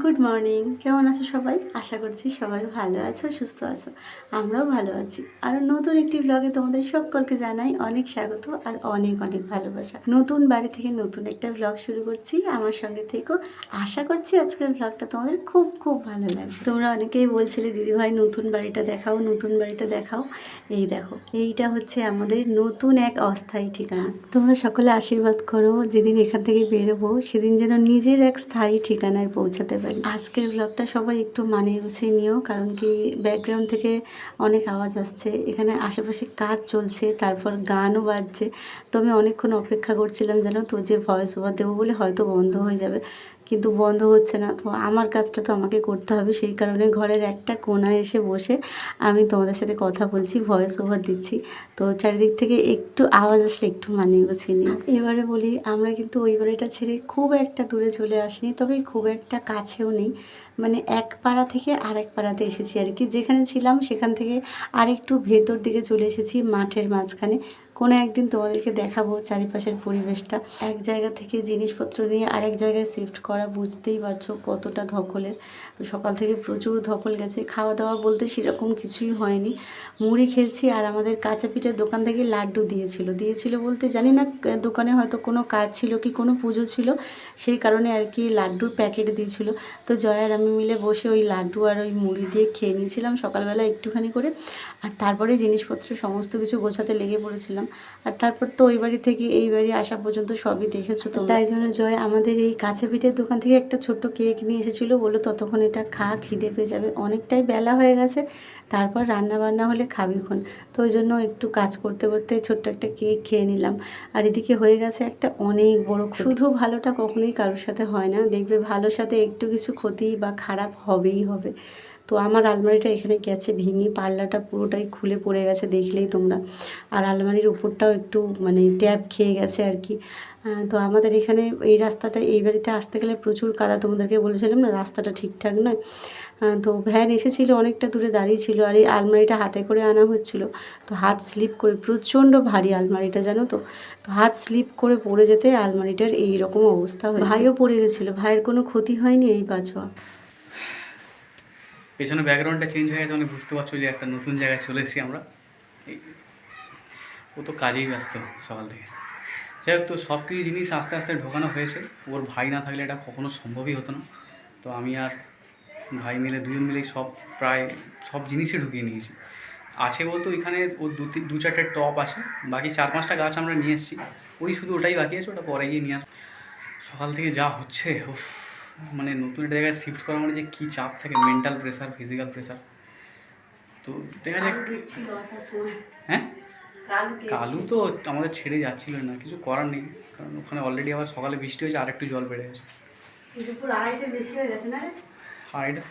Good morning কেমন আছো সবাই? আশা করছি সবাই ভালো আছো, সুস্থ আছো। আমরাও ভালো আছি। আর নতুন একটি ব্লগে তোমাদের সকলকে জানাই অনেক স্বাগত আর অনেক অনেক ভালোবাসা। নতুন বাড়ি থেকে নতুন একটা ব্লগ শুরু করছি। আমার সঙ্গে থেকেও আশা করছি আজকের ব্লগটা তোমাদের খুব খুব ভালো লাগবে। তোমরা অনেকেই বলছিলে দিদিভাই নতুন বাড়িটা দেখাও, নতুন বাড়িটা দেখাও। এই দেখো, এইটা হচ্ছে আমাদের নতুন এক অস্থায়ী ঠিকানা। তোমরা সকলে আশীর্বাদ করো, যেদিন এখান থেকে বেরোবো, সেদিন যেন নিজের এক স্থায়ী ঠিকানায় পৌঁছাতে পারি আজকের ব্লগটা সবাই একটু মানিয়ে গুছিয়ে নিও, কারণ কি ব্যাকগ্রাউন্ড থেকে অনেক আওয়াজ আসছে। এখানে আশেপাশে কাজ চলছে, তারপর গানও বাজছে। তো আমি অনেকক্ষণ অপেক্ষা করছিলাম যেন তো যে ভয়েস ওভার দেবো বলে হয়তো বন্ধ হয়ে যাবে। কিন্তু বন্ধ হচ্ছে না। তো আমার কাজটা তো আমাকে করতে হবে। সেই কারণে ঘরের একটা কোনায় এসে বসে আমি তোমাদের সাথে কথা বলছি ভয়েস ওভার দিচ্ছি। তো চারিদিক থেকে একটু আওয়াজ আসলে একটু মানিয়ে গুছিয়ে নিও এবারে বলি, আমরা কিন্তু ওই বাড়িটা ছেড়ে খুব একটা দূরে চলে আসিনি, তবে খুব একটা কাছেও নেই। মানে এক পাড়া থেকে আরেক পাড়াতে এসেছি আর কি। যেখানে ছিলাম সেখান থেকে আরেকটু ভেতর দিকে চলে এসেছি, মাঠের মাঝখানে। কোনো একদিন তোমাদেরকে দেখাবো চারিপাশের পরিবেশটা। এক জায়গা থেকে জিনিসপত্র নিয়ে আরেক জায়গায় শিফট করা, বুঝতেই পারছ কতটা ধকলের। তো সকাল থেকে প্রচুর ধকল গেছে। খাওয়া দাওয়া বলতে সেরকম কিছুই হয়নি। মুড়ি খেয়েছি আর আমাদের কাঁচা পিঠের দোকান থেকে লাড্ডু দিয়েছিল। দিয়েছিল বলতে জানি না দোকানে হয়তো কোনো কাজ ছিল কি কোনো পুজো ছিল, সেই কারণে আর কি লাড্ডুর প্যাকেট দিয়েছিল। তো জয় আর আমি মিলে বসে ওই লাড্ডু আর ওই মুড়ি দিয়ে খেয়ে নিয়েছিলাম সকালবেলা একটুখানি করে। আর তারপরে জিনিসপত্র সমস্ত কিছু গোছাতে লেগে পড়েছিলাম। আর তারপর তো ওই বাড়ি থেকে এই বাড়ি আসা পর্যন্ত সবই দেখেছ তো তাই জন্য জয় আমাদের এই কাছে পিঠের দোকান থেকে একটা ছোট্ট কেক নিয়ে এসেছিল বলল ততক্ষণ এটা খা খিদে পেয়ে যাবে। অনেকটাই বেলা হয়ে গেছে তারপর রান্না বান্না হলে খাবিক্ষণ তো ওই জন্য একটু কাজ করতে করতে ছোট্ট একটা কেক খেয়ে নিলাম। আর এদিকে হয়ে গেছে একটা অনেক বড়। শুধু ভালোটা কখনোই কারোর সাথে হয় না দেখবে ভালোর সাথে একটু কিছু ক্ষতি বা খারাপ হবেই হবে। তো আমার আলমারিটা এখানে গেছে, ভেঙে পাল্লাটা পুরোটাই খুলে পড়ে গেছে দেখলেই তোমরা। আর আলমারির উপরটাও একটু মানে ট্যাপ খেয়ে গেছে আর কি। তো আমাদের এখানে এই রাস্তাটা, এই বাড়িতে আসতে গেলে প্রচুর কাদা, তোমাদেরকে বলেছিলাম না, রাস্তাটা ঠিকঠাক নয়। তো ভ্যান এসেছিল, অনেকটা দূরে দাঁড়িয়ে ছিল আর এই আলমারিটা হাতে করে আনা হচ্ছিল। তো হাত স্লিপ করে, প্রচণ্ড ভারী আলমারিটা জানো তো? তো হাত স্লিপ করে পড়ে যেতে আলমারিটার এই রকম অবস্থা ভাইও পড়ে গেছিল, ভাইয়ের কোনো ক্ষতি হয়নি এই বাঁচোয়া পেছনে ব্যাকগ্রাউন্ডটা চেঞ্জ হয়ে গেছে মানে বুঝতে পারছ যে একটা নতুন জায়গায় চলে এসেছি আমরা। এই ও তো কাজেই ব্যস্ত সকাল থেকে। যাই হোক, তো সব কিছু জিনিস আস্তে আস্তে ঢোকানো হয়েছে। ওর ভাই না থাকলে এটা কখনো সম্ভবই হতো না। তো আমি আর ভাই মিলে, দুজন মিলেই সব প্রায় সব জিনিসই ঢুকিয়ে নিয়েছি। আছে বলতো এখানে ওর দু তিন, দু চারটে টপ আছে। বাকি চার পাঁচটা গাছ আমরা নিয়ে এসেছি। ওই শুধু ওটাই বাকি আছে, ওটা পরে গিয়ে নিয়ে আস সকাল থেকে যা হচ্ছে, উফ। মানে নতুন একটা জায়গায় শিফট করা মানে যে কী চাপ থাকে মেন্টাল প্রেশার ফিজিক্যাল প্রেশার তো দেখা যাক। হ্যাঁ? কালু তো আমাদের ছেড়ে যাচ্ছিল না কিছু করার নেই। কারণ ওখানে অলরেডি আবার সকালে বৃষ্টি হয়েছে আরেকটু জল বেড়ে গেছে। দুপুর আড়াইটে বেশি হয়ে গেছে না রে?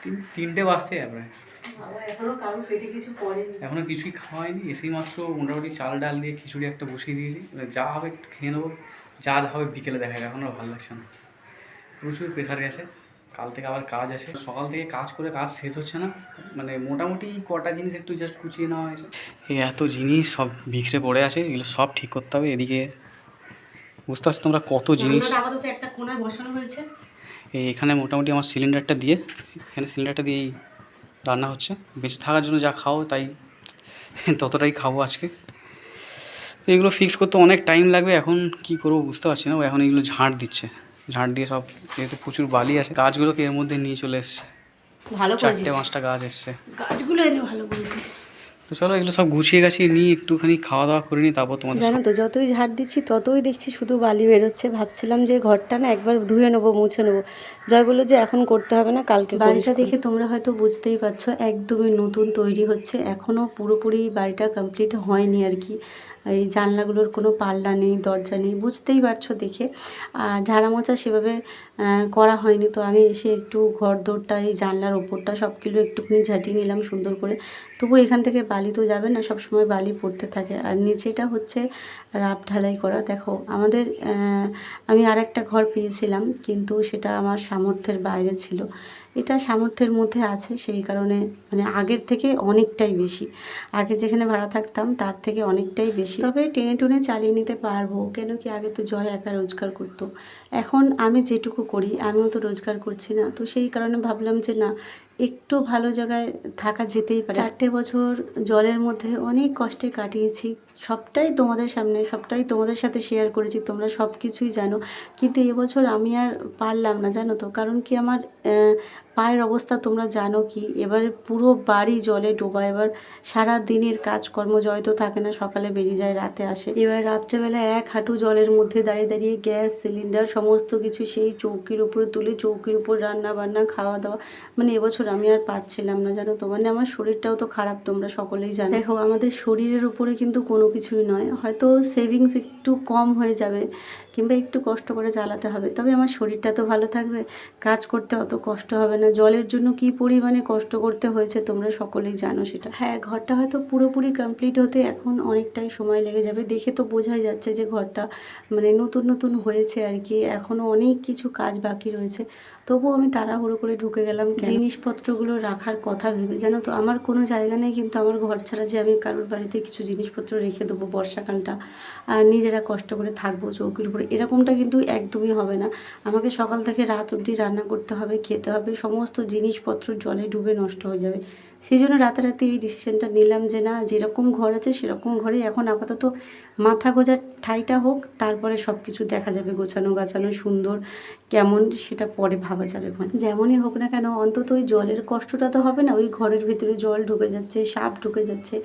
তিন তিনটে বাজতে যাবে এখনও কিছুই খাওয়া হয়নি এসেই মাত্র মোটামুটি চাল ডাল দিয়ে খিচুড়ি একটা বসিয়ে দিয়েছি। যা হবে একটু খেয়ে নেব যা হবে বিকেলে দেখা যাবে এখন আর ভালো লাগছে না। প্রচুর প্রেশার গেছে কাল থেকে আবার কাজ আছে সকাল থেকে কাজ করে কাজ শেষ হচ্ছে না। মানে মোটামুটি কটা জিনিস একটু জাস্ট কুচিয়ে নেওয়া হয়েছে। এই এত জিনিস সব বিখরে পড়ে আছে এগুলো সব ঠিক করতে হবে এদিকে। বুঝতে পারছ তোমরা কত জিনিস? একটা কোনায় বসানো হয়েছে। এই এখানে মোটামুটি আমার সিলিন্ডারটা দিয়ে এখানে সিলিন্ডারটা দিয়েই রান্না হচ্ছে। বেঁচে থাকার জন্য যা খাও তাই ততটাই খাব আজকে। তো এগুলো ফিক্স করতে অনেক টাইম লাগবে এখন কি করব বুঝতে পারছি না। ও এখন এগুলো ঝাঁট দিচ্ছে। ঝাঁট দিয়ে সব যেহেতু প্রচুর বালি আছে গাছগুলোকে এর মধ্যে নিয়ে চলে এসছে। ভালো চারটে পাঁচটা গাছ এসছে। গাছগুলো এনে ভালো করেছিস। তো চলো এগুলো সব গুছিয়ে গাছিয়ে নিয়ে একটুখানি খাওয়া দাওয়া করে নিই তারপর তোমাদের জানো তো যতই ঝাড় দিচ্ছি ততই দেখছি শুধু বালি বেরোচ্ছে। ভাবছিলাম যে ঘরটা না একবার ধুয়ে নেব মুছে নেব। জয় বলল যে এখন করতে হবে না কালকে বাড়িটা দেখে তোমরা হয়তো বুঝতেই পারছ একদমই নতুন তৈরি হচ্ছে। এখনও পুরোপুরি বাড়িটা কমপ্লিট হয়নি আর কি। এই জানলাগুলোর কোনো পাল্লা নেই, দরজা নেই, বুঝতেই পারছ দেখে। আর ঝাড়া মোচা সেভাবে করা হয়নি। তো আমি এসে একটু ঘর দৌড়টা এই জানলার ওপরটা সব সবগুলো একটুখানি ঝাঁটিয়ে নিলাম সুন্দর করে। তবু এখান থেকে বালি তো যাবে না সব সময় বালি পড়তে থাকে। আর নিচেটা হচ্ছে রাপ ঢালাই করা। দেখো, আমাদের আমি আর একটা ঘর পেয়েছিলাম, কিন্তু সেটা আমার সামর্থ্যের বাইরে ছিল। এটা সামর্থ্যের মধ্যে আছে, সেই কারণে মানে আগের থেকে অনেকটাই বেশি। আগে যেখানে ভাড়া থাকতাম, তার থেকে অনেকটাই বেশি। তবে টেনে টুনে চালিয়ে নিতে পারব, কেন কি আগে তো জয় একা রোজগার করতো। এখন আমি যেটুকু করি, আমিও তো রোজগার করছি না। তো সেই কারণে ভাবলাম যে না, একটু ভালো জায়গায় থাকা যেতেই পারে। চারটে বছর জলের মধ্যে অনেক কষ্টে কাটিয়েছি। সবটাই তোমাদের সামনে, সবটাই তোমাদের সাথে শেয়ার করেছি, তোমরা সব কিছুই জানো। কিন্তু এবছর আমি আর পারলাম না, জানো তো? কারণ কি আমার পায়ের অবস্থা তোমরা জানো কি? এবার পুরো বাড়ি জলে ডোবা। এবার সারা দিনের কাজকর্ম জয় তো থাকে না, সকালে বেরিয়ে যায়, রাতে আসে। এবার রাত্রেবেলা এক হাঁটু জলের মধ্যে দাঁড়িয়ে দাঁড়িয়ে গ্যাস, সিলিন্ডার, সমস্ত কিছু সেই চৌকির উপরে তুলে চৌকির উপর রান্না বান্না খাওয়া দাওয়া মানে এবছর আমি আর পারছিলাম না, জানো তো? মানে আমার শরীরটাও তো খারাপ তোমরা সকলেই জানো। দেখো, আমাদের শরীরের উপরে কিন্তু কোনো কিছুই নয়। হয়তো সেভিংস একটু কম হয়ে যাবে, কিংবা একটু কষ্ট করে চালাতে হবে। তবে আমার শরীরটা তো ভালো থাকবে, কাজ করতে অত কষ্ট হবে না। জলের জন্য কি পরিমাণে কষ্ট করতে হয়েছে তোমরা সকলেই জানো সেটা। হ্যাঁ ঘরটা হয়তো পুরোপুরি কমপ্লিট হতে এখন অনেকটাই সময় লেগে যাবে। দেখে তো বোঝাই যাচ্ছে যে ঘরটা মানে নতুন নতুন হয়েছে আর কি। এখনও অনেক কিছু কাজ বাকি রয়েছে। তবুও আমি তাড়াহুড়ো করে ঢুকে গেলাম জিনিসপত্রগুলো রাখার কথা ভেবে জানো তো আমার কোনো জায়গা নেই কিন্তু আমার ঘর ছাড়া যে আমি কারোর বাড়িতে কিছু জিনিসপত্র রেখে দেবো বর্ষাকালটা আর নিজেরা কষ্ট করে থাকব চৌকির উপরে এরকমটা কিন্তু একদমই হবে না। আমাকে সকাল থেকে রাত অবধি রান্না করতে হবে খেতে হবে সমস্ত জিনিসপত্র জলে ডুবে নষ্ট হয়ে যাবে। সেই জন্য রাতারাতি এই ডিসিশনটা নিলাম যে না, যেরকম ঘর আছে সেরকম ঘরে এখন আপাতত মাথা গোজার ঠাইটা হোক, তারপরে সব কিছু দেখা যাবে গোছানো গাছানো সুন্দর, কেমন সেটা পরে ভাবা যাবে যেমনই হোক না কেন, অন্তত ওই জলের কষ্টটা তো হবে না, ওই ঘরের ভিতরে জল ঢুকে যাচ্ছে, সাপ ঢুকে যাচ্ছে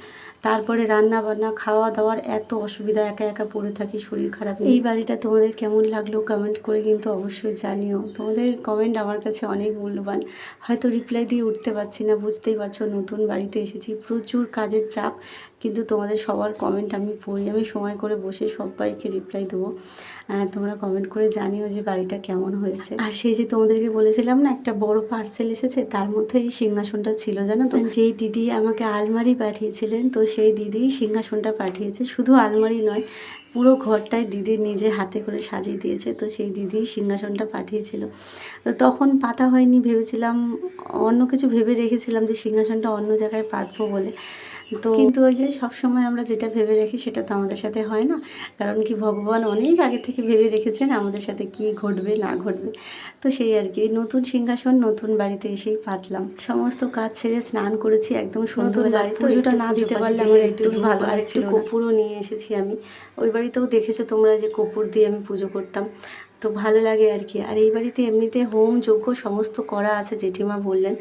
তারপরে রান্না বান্না খাওয়া দাওয়ার এত অসুবিধা, একা একা পড়ে থাকি, শরীর খারাপ। এই বাড়িটা তোমাদের কেমন লাগল কমেন্ট করে কিন্তু অবশ্যই জানিও। তোমাদের কমেন্ট আমার কাছে অনেক মূল্যবান। হয়তো রিপ্লাই দিয়ে উঠতে পারছি না, বুঝতেই পারছ, নতুন বাড়িতে এসেছি, প্রচুর কাজের চাপ, কিন্তু তোমাদের সবার কমেন্ট আমি পড়ি। আমি সময় করে বসে সবাইকে রিপ্লাই দেবো। তোমরা কমেন্ট করে জানিও যে বাড়িটা কেমন হয়েছে। আর সেই যে তোমাদেরকে বলেছিলাম না, একটা বড় পার্সেল এসেছে, তার মধ্যে এই সিংহাসনটা ছিল, জানো তো? যেই দিদি আমাকে আলমারি পাঠিয়েছিলেন, তো সেই দিদি সিংহাসনটা পাঠিয়েছে। শুধু আলমারি নয়, পুরো ঘরটায় দিদি নিজে হাতে করে সাজিয়ে দিয়েছে। তো সেই দিদি সিংহাসনটা পাঠিয়েছিল। তো তখন পাতা হয়নি, ভেবেছিলাম অন্য কিছু ভেবে রেখেছিলাম যে সিংহাসনটা অন্য জায়গায় পাতবো বলে। তো কিন্তু ওই যে সবসময় আমরা যেটা ভেবে রাখি সেটা তো আমাদের সাথে হয় না। কারণ কি ভগবান অনেক আগে থেকে ভেবে রেখেছেন আমাদের সাথে কি ঘটবে না ঘটবে। তো সেই আর কি নতুন সিংহাসন নতুন বাড়িতে এসেই পাতলাম। সমস্ত কাজ ছেড়ে স্নান করেছি একদম সুন্দর বাড়ি পুজোটা না দিতে পারলে আমার একটু ভালো আর একটু কপুরও নিয়ে এসেছি আমি। ওই বাড়িতেও দেখেছ তোমরা যে কপুর দিয়ে আমি পুজো করতাম। তো ভালো লাগে আর কি। আর এই বাড়িতে এমনিতে হোম যজ্ঞ সমস্ত করা আছে জেঠিমা বললেন।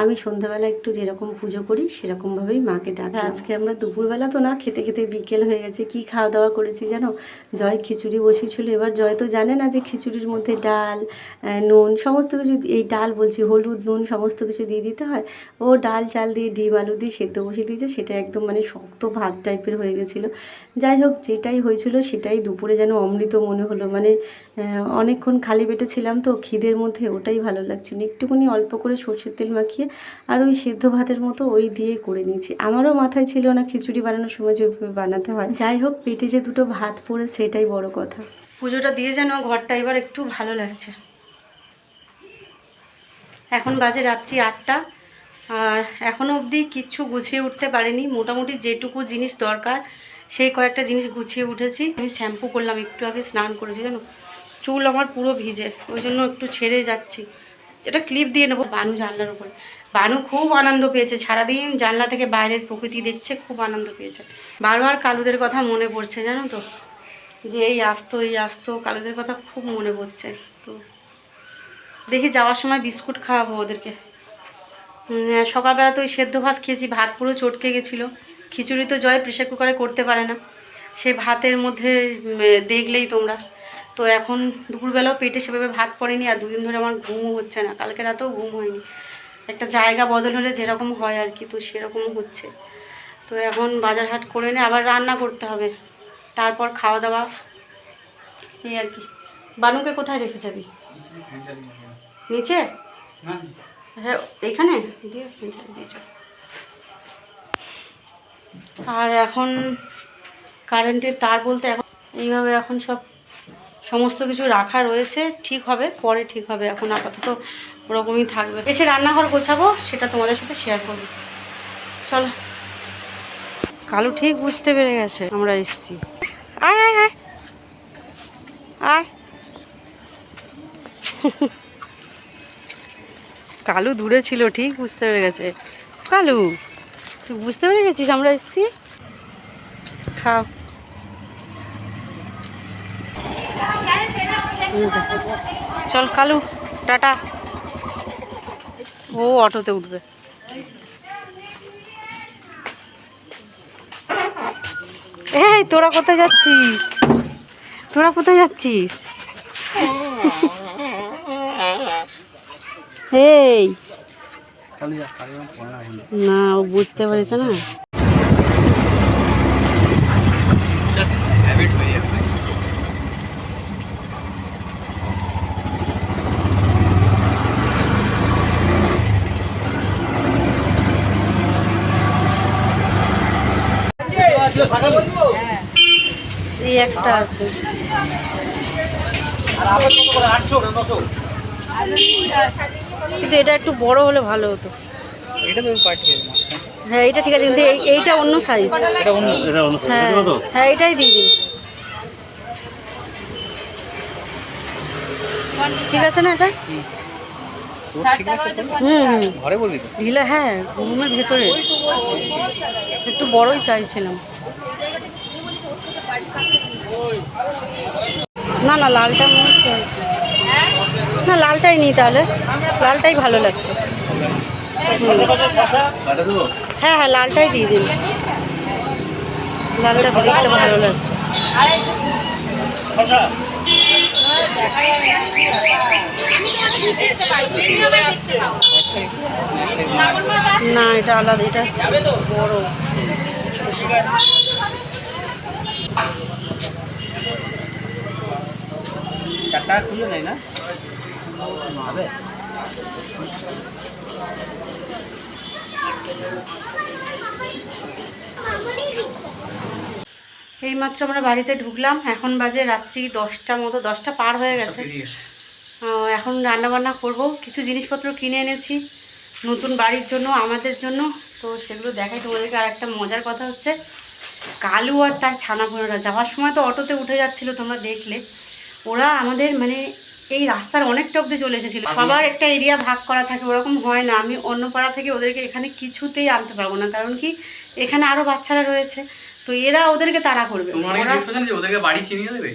আমি সন্ধ্যাবেলা একটু যেরকম পুজো করি সেরকমভাবেই মাকে ডাক। আজকে আমরা দুপুরবেলা তো না খেতে খেতে বিকেল হয়ে গেছে। কি খাওয়া দাওয়া করেছি জানো? জয় খিচুড়ি বসিয়েছিল এবার জয় তো জানে না যে খিচুড়ির মধ্যে ডাল নুন সমস্ত কিছু এই ডাল বলছি হলুদ নুন সমস্ত কিছু দিয়ে দিতে হয়। ও ডাল চাল দিয়ে ডিম আলু দিয়ে সেদ্ধ বসিয়ে দিয়েছে। সেটা একদম মানে শক্ত ভাত টাইপের হয়ে গেছিল। যাই হোক যেটাই হয়েছিল সেটাই দুপুরে যেন অমৃত মনে হলো। মানে অনেকক্ষণ খালি পেটে ছিলাম তো খিদের মধ্যে ওটাই ভালো লাগছিল। একটুখানি অল্প করে সর্ষের তেল মাখিয়ে আর ওই সেদ্ধ ভাতের মতো ওই দিয়ে করে নিয়েছি। আমারও মাথায় ছিল না খিচুড়ি বানানোর সময় যেভাবে বানাতে হয়। যাই হোক, পেটে যে দুটো ভাত পড়ে সেটাই বড় কথা। পুজোটা দিয়ে যেন ঘরটা এবার একটু ভালো লাগছে। এখন বাজে রাত্রি আটটা আর এখনও অবধি কিচ্ছু গুছিয়ে উঠতে পারিনি। মোটামুটি যেটুকু জিনিস দরকার, সেই কয়েকটা জিনিস গুছিয়ে উঠেছি। আমি শ্যাম্পু করলাম, একটু আগে স্নান করেছি, জানো? চুল আমার পুরো ভিজে, ওই জন্য একটু ছেড়ে যাচ্ছি। এটা ক্লিপ দিয়ে নেব বানু জানলার উপরে। বানু খুব আনন্দ পেয়েছে, সারাদিন জানলা থেকে বাইরের প্রকৃতি দেখছে, খুব আনন্দ পেয়েছে। বারবার কালুদের কথা মনে পড়ছে, জানো তো? যে এই আসতো এই আসতো, কালুদের কথা খুব মনে পড়ছে। তো দেখি যাওয়ার সময় বিস্কুট খাওয়াবো ওদেরকে। সকালবেলা তো ওই সেদ্ধ ভাত খেয়েছি, ভাত পুরো চটকে গেছিল। খিচুড়ি তো জয় প্রেশার কুকারে করতে পারে না। সেই ভাতের মধ্যে দেখলেই তোমরা। তো এখন দুপুরবেলাও পেটে সেভাবে ভাত পড়েনি আর দুদিন ধরে আমার ঘুমও হচ্ছে না। কালকে রাতেও ঘুম হয়নি। একটা জায়গা বদল হলে যেরকম হয় আর কি, তো সেরকম হচ্ছে। তো এখন বাজার হাট করে নে আবার রান্না করতে হবে। তারপর খাওয়া দাওয়া, এই আর কি। বানুকে কোথায় রেখে যাবি? নিচে? হ্যাঁ এইখানে দিয়ে আর এখন কারেন্টের তার বলতে এখন এইভাবে এখন সব সমস্ত কিছু রাখা রয়েছে, ঠিক হবে, পরে ঠিক হবে, এখন আপাতত ওরকমই থাকবে। এসে রান্নাঘর গোছাবো, সেটা তোমাদের সাথে শেয়ার করব। চলো। কালু ঠিক বুঝতে পেরে গেছে, আমরা এসছি। আয় আয় আয়। আয়। কালু দূরে ছিল, ঠিক বুঝতে পেরে গেছে। কালু, তুই বুঝতে পেরে গেছিস আমরা এসছি? খাও। চল কালু টাটা। ও অটোতে উঠবে। এই তোরা কোথায় যাচ্ছিস? তোরা কোথায় যাচ্ছিস? এই। না ও বুঝতে পেরেছে না। এই একটা আছে। কিন্তু এটা একটু বড় হলে ভালো হতো। এটা পাঠিয়ে হ্যাঁ এইটা ঠিক আছে কিন্তু এই- এইটা অন্য সাইজ এটা অন্য হ্যাঁ হ্যাঁ এটাই দিয়ে দিন। ঠিক আছে না এটা? হুম ঘরে ঢিলা হ্যাঁ রুমের ভেতরে। একটু বড়ই চাইছিলাম। না না, লালটা মনে হচ্ছে না, লালটাই নিই তাহলে। লালটাই ভালো লাগছে। হ্যাঁ হ্যাঁ লালটাই দিয়ে দিন। লালটা দেখতে ভালো লাগছে। না, এটা আলাদা, এটা বড়। চারটা খুঁজে নেয় না? হবে এইমাত্র আমরা বাড়িতে ঢুকলাম এখন বাজে রাত্রি দশটা মতো দশটা পার হয়ে গেছে। এখন রান্না বান্না করব কিছু জিনিসপত্র কিনে এনেছি নতুন বাড়ির জন্য আমাদের জন্য। তো সেগুলো দেখাই তোমাদেরকে আর একটা মজার কথা হচ্ছে কালু আর তার ছানা পোনারা যাওয়ার সময় তো অটোতে উঠে যাচ্ছিল তোমরা দেখলে। ওরা আমাদের মানে এই রাস্তার অনেকটা অব্দি চলে এসেছিল। সবার একটা এরিয়া ভাগ করা থাকে ওরকম হয় না। আমি অন্য পাড়া থেকে ওদেরকে এখানে কিছুতেই আনতে পারব না কারণ কি এখানে আরও বাচ্চারা রয়েছে। তো এরা ওদেরকে তাড়া করবে। ওদেরকে বাড়ি চিনিয়ে দেবে?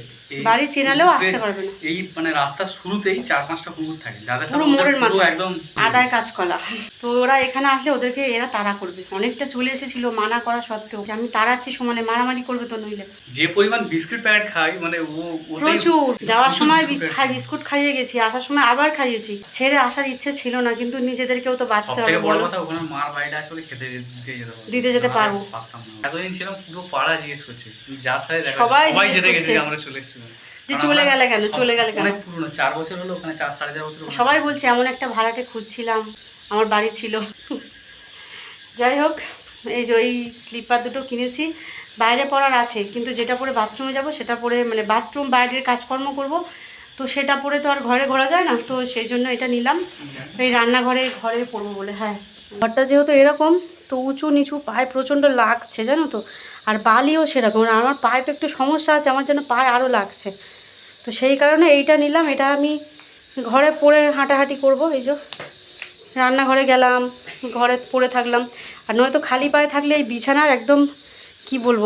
বাড়ি চেনালেও আসতে পারবে না। এই মানে রাস্তার শুরুতেই চার পাঁচটা কুকুর থাকে যাদের পুরো মোড়ের মাথায়। একদম আদায় কাজকলা তো ওরা এখানে আসলে ওদেরকে এরা তাড়া করবে। অনেকটা চলে এসেছিল মানা করা সত্ত্বেও। যে আমি তাড়াচ্ছি সমানে মারামারি করবে তো নইলে। যে পরিমাণ বিস্কিট প্যাকেট খাই মানে ও প্রচুর। যাওয়ার সময় খাই বিস্কুট খাইয়ে গেছি আসার সময় আবার খাইয়েছি। ছেড়ে আসার ইচ্ছে ছিল না কিন্তু নিজেদেরকেও তো বাঁচতে হবে বড় কথা ওখানে মার বাড়িটা আসলে খেতে দিতে যেতে পারব। দিতে যেতে পারব। এতদিন ছিলাম পুরো পাড়া জিজ্ঞেস করছে যার সাথে দেখা সবাই জিজ্ঞেস গেছে করছে। আমরা চলে এসেছি। যে চলে গেলে কেন, চলে গেলে কেন? অনেক পুরনো চার বছর হলো ওখানে চার সাড়ে চার বছর সবাই বলছে এমন একটা ভাড়াটে খুঁজছিলাম আমার বাড়ি ছিল। যাই হোক এই যে ওই স্লিপার দুটো কিনেছি। বাইরে পরার আছে কিন্তু যেটা পরে বাথরুমে যাব সেটা পরে মানে বাথরুম বাইরের কাজকর্ম করব। তো সেটা পরে তো আর ঘরে ঘোরা যায় না তো সেই জন্য এটা নিলাম। এই রান্নাঘরে ঘরে পরবো বলে হ্যাঁ। ঘরটা যেহেতু এরকম তো উঁচু নিচু পায়ে প্রচণ্ড লাগছে জানো তো? আর বালিও সেরকম আমার পায়ে তো একটু সমস্যা আছে, আমার যেন পায়ে আরও লাগছে। তো সেই কারণে এইটা নিলাম, এটা আমি ঘরে পরে হাঁটাহাঁটি করব, এই যে। রান্নাঘরে গেলাম, ঘরে পড়ে থাকলাম। আর নয়তো খালি পায়ে থাকলে এই বিছানার একদম, কি বলব,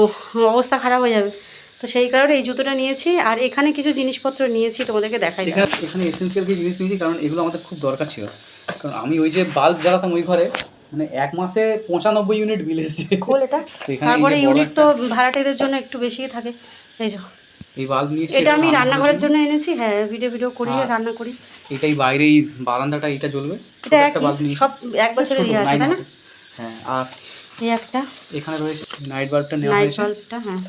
অবস্থা খারাপ হয়ে যাবে। তো সেই কারণে এই জুতোটা নিয়েছি, আর এখানে কিছু জিনিসপত্র নিয়েছি, তোমাদেরকে দেখাই এখানে এসেন্সিয়াল কিছু জিনিস নিয়েছি, কারণ এগুলো আমাদের খুব দরকার ছিল। কারণ আমি ওই যে বাল্ব জ্বালাতাম ওই ঘরে মানে এক মাসে পঁচানব্বই ইউনিট বিল এসেছে। খোল এটা। তারপরে ইউনিট তো ভাড়াটেদের জন্য একটু বেশিই থাকে। এই যে। এই বাল্ব নিয়ে এটা আমি রান্নাঘরের জন্য এনেছি। হ্যাঁ ভিডিও ভিডিও করি রান্না করি। এটাই বাইরে এই বারান্দাটা এটা জ্বলবে। এটা একটা বাল্ব নিয়ে। সব এক বছরের ইয়ে আছে তাই না? হ্যাঁ আর এই একটা। এখানে রয়েছে নাইট বাল্বটা নেওয়া নাইট বাল্বটা হ্যাঁ।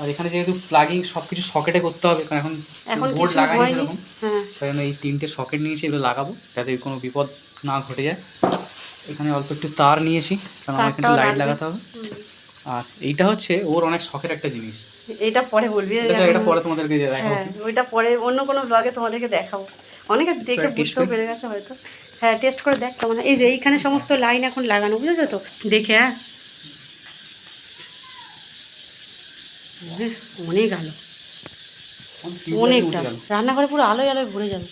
আর এখানে যেহেতু প্লাগিং সব কিছু সকেটে করতে হবে কারণ এখন এখন বোর্ড লাগাই সেরকম। হ্যাঁ। তাই জন্য এই তিনটে সকেট নিয়েছি এগুলো লাগাবো যাতে কোনো বিপদ না ঘটে যায়। এখানে অল্প একটু তার নিয়েছি কারণ আমার এখানে লাইট লাগাতে হবে। আর এইটা হচ্ছে ওর অনেক শখের একটা জিনিস। এটা পরে বলবি। এটা পরে তোমাদেরকে দেখাবো হ্যাঁ ওইটা পরে অন্য কোনো ব্লগে তোমাদেরকে দেখাবো। অনেকে দেখে বুঝতেও পেরে গেছে হয়তো। হ্যাঁ টেস্ট করে দেখ কেমন এই যে এইখানে সমস্ত লাইন এখন লাগানো বুঝেছ তো? দেখে হ্যাঁ। হ্যাঁ, অনেক আলো। অনেকটা। রান্নাঘরে পুরো আলোয় আলোয় ভরে যাবে।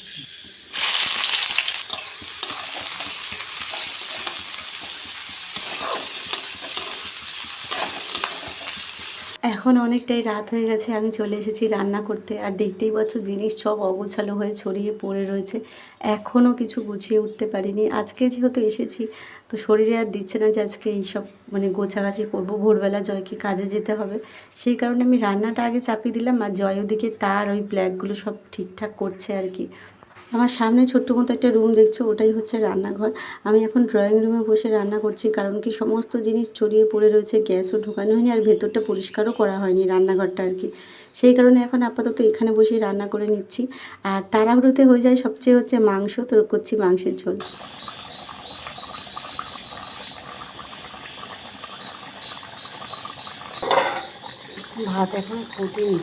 এখন অনেকটাই রাত হয়ে গেছে, আমি চলে এসেছি রান্না করতে। আর দেখতেই পাচ্ছ, জিনিস সব অগোছালো হয়ে ছড়িয়ে পড়ে রয়েছে। এখনও কিছু গুছিয়ে উঠতে পারিনি। আজকে যেহেতু এসেছি, তো শরীরে আর দিচ্ছে না যে আজকে এইসব মানে গোছাগাছি করব। ভোরবেলা জয়কে কাজে যেতে হবে। সেই কারণে আমি রান্নাটা আগে চাপিয়ে দিলাম, আর জয় ওদিকে তার ওই ব্ল্যাকগুলো সব ঠিকঠাক করছে আর কি। আমার সামনে ছোট্ট মতো একটা রুম দেখছ, ওটাই হচ্ছে রান্নাঘর। আমি এখন ড্রয়িং রুমে বসে রান্না করছি, কারণ কি সমস্ত জিনিস ছড়িয়ে পড়ে রয়েছে গ্যাসও ঢোকানো হয়নি আর ভেতরটা পরিষ্কারও করা হয়নি রান্নাঘরটা আর কি। সেই কারণে এখন আপাতত এখানে বসেই রান্না করে নিচ্ছি। আর তাড়াহুড়োতে হয়ে যায় সবচেয়ে হচ্ছে মাংস, তো করছি মাংসের ঝোল। ভাত এখন ফুটিনি।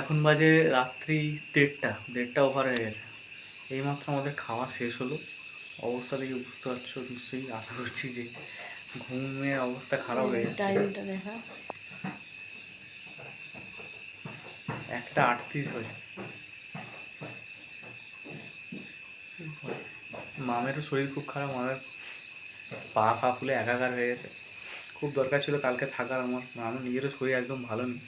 এখন বাজে রাত্রি দেড়টা দেড়টা ওভার হয়ে গেছে। এইমাত্র আমাদের খাওয়া শেষ হলো। অবস্থা দেখে বুঝতে পারছ নিশ্চয়ই আশা করছি যে ঘুমের অবস্থা খারাপ হয়ে গেছে একটা আটত্রিশ হয়ে। মামেরও শরীর খুব খারাপ মামের পা পা ফুলে একাকার হয়ে গেছে। খুব দরকার ছিল কালকে থাকার আমার আমার নিজেরও শরীর একদম ভালো নেই।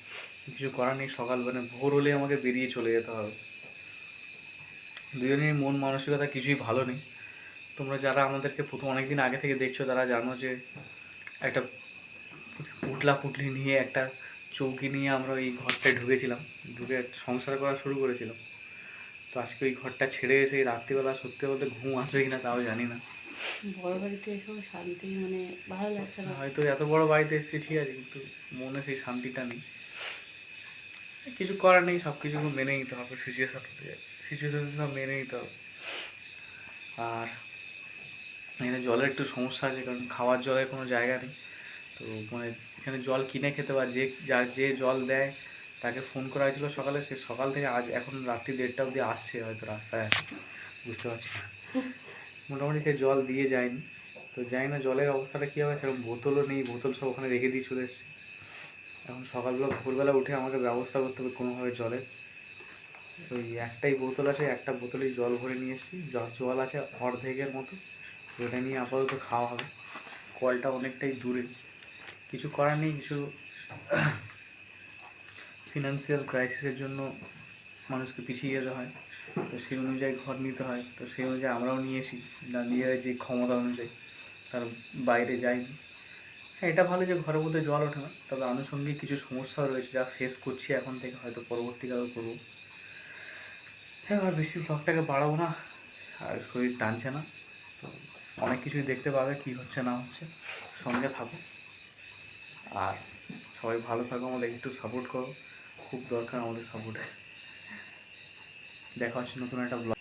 কিছু করার নেই সকাল মানে ভোর হলে আমাকে বেরিয়ে চলে যেতে হবে। দুজনের মন মানসিকতা কিছুই ভালো নেই। তোমরা যারা আমাদেরকে প্রথম অনেকদিন আগে থেকে দেখছ তারা জানো যে একটা পুটলা পুটলি নিয়ে একটা চৌকি নিয়ে আমরা ওই ঘরটায় ঢুকেছিলাম। ঢুকে সংসার করা শুরু করেছিলাম। তো আজকে ওই ঘরটা ছেড়ে এসে রাত্রিবেলা সত্যি বলতে ঘুম আসবে কিনা তাও জানি না। বড় বাড়িতে এসেও শান্তি মানে ভালো লাগছে না? হয়তো এত বড় বাড়িতে এসেছি ঠিক আছে কিন্তু মনে সেই শান্তিটা নেই। কিছু করার নেই সব কিছু মেনে নিতে হবে সিচুয়েশন সিচুয়েশন সব মেনে নিতে হবে। আর এখানে জলের একটু সমস্যা আছে, কারণ খাওয়ার জলের কোনো জায়গা নেই। তো মানে এখানে জল কিনে খেতে বা যে যার যে জল দেয়, তাকে ফোন করা হয়েছিল সকালে, সে সকাল থেকে আজ, এখন রাত্রি দেড়টা অবধি আসছে হয়তো রাস্তায় আছে, বুঝতে পারছি না। মোটামুটি সে জল দিয়ে যায়নি। তো জানি না, জলের অবস্থাটা কী হবে, সেরকম বোতলও নেই, বোতল সব ওখানে রেখে দিয়ে চলে এসেছে। এখন সকালবেলা ভোরবেলা উঠে আমাকে ব্যবস্থা করতে হবে কোনোভাবে জলের ওই একটাই বোতল আছে, একটা বোতলেই জল ভরে নিয়ে এসেছি। জল আছে অর্ধেকের মতো ওটা নিয়ে আপাতত খাওয়া হবে। কলটা অনেকটাই দূরে। কিছু করার নেই, কিছু ফিনান্সিয়াল ক্রাইসিসের জন্য মানুষকে পিছিয়ে যেতে হয়। তো সেই অনুযায়ী ঘর নিতে হয়। তো সেই অনুযায়ী আমরাও নিয়েছি না নিয়ে যে ক্ষমতা অনুযায়ী। তার বাইরে যাইনি। হ্যাঁ এটা ভালো যে ঘরের মধ্যে জল ওঠে না, তবে আনুষঙ্গিক কিছু সমস্যা রয়েছে যা ফেস করছি এখন থেকে, হয়তো পরবর্তীকালে করব। হ্যাঁ আর বেশি ব্লগটাকে বাড়াবো না, আর শরীর টানছে না, তো অনেক কিছুই দেখতে পাবে, কী হচ্ছে না হচ্ছে, সঙ্গে থাকো। আর সবাই ভালো থাকো, আমাদের একটু সাপোর্ট করো, খুব দরকার আমাদের সাপোর্টে দেখা হচ্ছে নতুন একটা ব্লগ